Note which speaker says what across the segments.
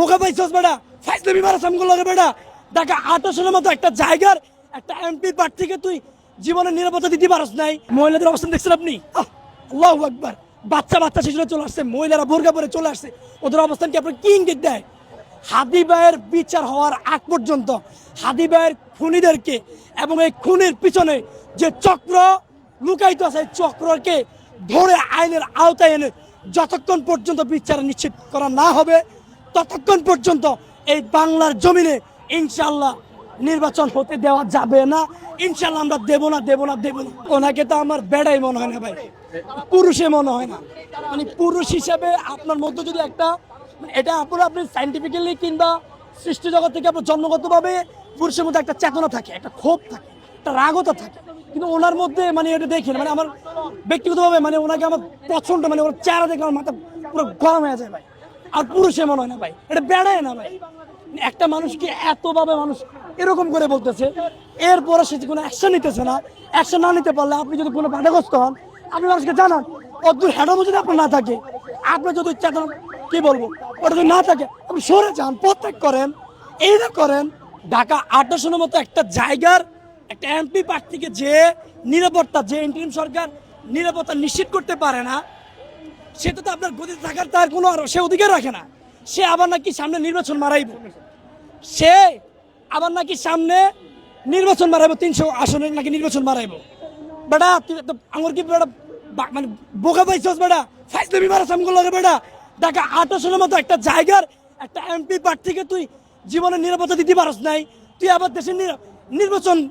Speaker 1: বোকা পাইছস বেটা? ফাইজলামি মারা সামগুলো লাগে বেটা। ঢাকা আটাশনের মতো একটা জায়গার একটা এমপি প্রার্থীকে তুই জীবনের নিরাপত্তা দিতে পারস নাই। মহিলাদের অবস্থান দেখছেন আপনি? আল্লাহু আকবার। বাচ্চা বাচ্চা শিশুরা চলে আসছে, মহিলারা বোরকা পরে চলে আসছে। ওদের অবস্থান কি আপনার কি ইঙ্গিত দেয়? হাদি ভাইয়ের বিচার হওয়ার আগ পর্যন্ত হাদি ভাইয়ের খুনিদেরকে এবং এই খুনের পিছনে যে চক্র লুকায়িত আছে চক্রকে ধরে আইনের আওতায় এনে যতক্ষণ পর্যন্ত বিচার নিশ্চিত করা না হবে ততক্ষণ পর্যন্ত এই বাংলার জমিনে ইনশাল্লাহ নির্বাচন হতে দেওয়া যাবে না। ইনশাল্লাহ আমরা দেবো না দেবো না দেবো না। ওনাকে তো আমার বেড়াই মনে হয় না ভাই। পুরুষে মনে হয় না। মানে পুরুষ হিসাবে আপনার মধ্যে যদি একটা, এটা আপনার আপনি সাইন্টিফিক্যালি কিংবা সৃষ্টি জগৎ থেকে আপনার জন্মগতভাবে পুরুষের মধ্যে একটা চেতনা থাকে, একটা ক্ষোভ থাকে, একটা রাগতা থাকে। কিন্তু ওনার মধ্যে মানে এটা দেখি মানে আমার ব্যক্তিগতভাবে মানে ওনাকে আমার পছন্দ মানে ওনার চেহারা দেখে আমার মাথা পুরো গরম হয়ে যায় ভাই। আর পুরুষে মনে হয় না ভাই, এটা বেড়ায় না ভাই। একটা মানুষকে এতভাবে মানুষ এরকম করে বলতেছে, এরপরে সে কোনো অ্যাকশন নিতেছে না। অ্যাকশন না নিতে পারলে আপনি যদি কোনো বাধাগ্রস্ত হন, আপনি মানুষকে জানান অদ্ভুত হ্যাডমও যদি আপনার না থাকে আপনার যদি চেতনা কি বলব, ওটা যদি না থাকে, আপনি সরে যান, প্রত্যেক করেন এইটা করেন, ঢাকা আটাশনের মতো একটা জায়গার একটা এমপি প্রার্থীকে যে নিরাপত্তা, যে ইন্টারিম সরকার নিরাপত্তা নিশ্চিত করতে পারে না সে তো আপনার গতিতে থাকার তার কোনো আর সে অধিকার রাখে না। সে আবার নাকি সামনে নির্বাচন মারাইব। সে আবার নাকি সামনে নির্বাচন মারাইব, তিনশো আসনে নাকি নির্বাচন মারাইব। বেটা, তুই তো আমার কি বেটা মানে বোকা পাইছস বেটা? ফাইজলামি মারা সামগুলো লাগে বেটা। ঢাকা আটাশনের মতো একটা জায়গার একটা এমপি প্রার্থীকে তুই জীবনে নিরাপত্তা দিতে পারস নাই। তুই আবার দেশের নির- নির্বাচন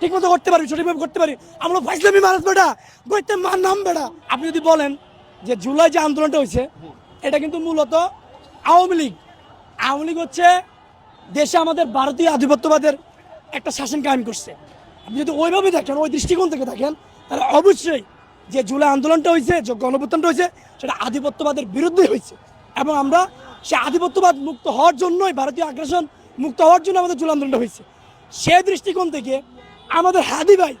Speaker 1: ঠিক মতো করতে পারবি, সঠিকভাবে করতে পারবি। আমরা ফাইজলামি মারাস বেটা। গইতে মার নাম বেটা। আপনি যদি বলেন যে জুলাই যে আন্দোলনটা হয়েছে, এটা কিন্তু মূলত আওয়ামী লীগ। আওয়ামী লীগ হচ্ছে দেশে আমাদের ভারতীয় আধিপত্যবাদের একটা শাসন কায়েম করছে। আপনি যদি ওইভাবে দেখেন, ওই দৃষ্টিকোণ থেকে দেখেন, তাহলে অবশ্যই যে জুলাই আন্দোলনটা হয়েছে, যে গণপ্রত্যানটা হয়েছে, সেটা আধিপত্যবাদের বিরুদ্ধে হয়েছে। এবং আমরা সে আধিপত্যবাদ মুক্ত হওয়ার জন্যই, ভারতীয় আগ্রাসন মুক্ত হওয়ার জন্য আমাদের জুলাই আন্দোলনটা হয়েছে। সে দৃষ্টিকোণ থেকে আমাদের হাদি ভাই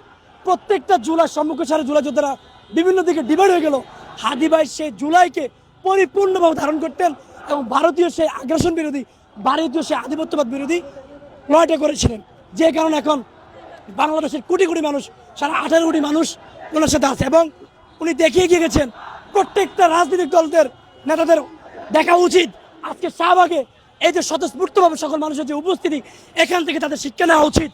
Speaker 1: প্রত্যেকটা জুলাই সম্মুখে সারে জুলাই যোদ্ধারা বিভিন্ন দিকে ডিভাইড হয়ে গেল। হাদি ভাই সে জুলাইকে পরিপূর্ণভাবে ধারণ করতেন এবং ভারতীয় সে আগ্রাসন বিরোধী, ভারতীয় সে আধিপত্যবাদ বিরোধী লড়াইটা করেছিলেন। যে কারণে এখন বাংলাদেশের কোটি কোটি মানুষ, সারা আঠারো কোটি মানুষ ওনার সাথে আছে এবং উনি দেখিয়ে গিয়ে গেছেন, প্রত্যেকটা রাজনৈতিক দলদের নেতাদের দেখা উচিত। আজকে শাহবাগে এই যে স্বতঃস্ফূর্তভাবে সকল মানুষের যে উপস্থিতি, এখান থেকে তাদের শিক্ষা নেওয়া উচিত।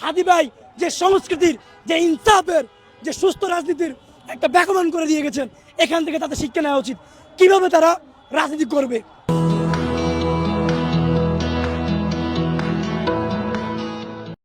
Speaker 1: হাদি ভাই যে সংস্কৃতির, যে ইনসাফের, যে সুস্থ রাজনীতির একটা ব্যাকমান করে দিয়ে গেছেন। এখান থেকে তাদের শিক্ষা নেওয়া উচিত। কীভাবে তারা রাজনীতি করবে?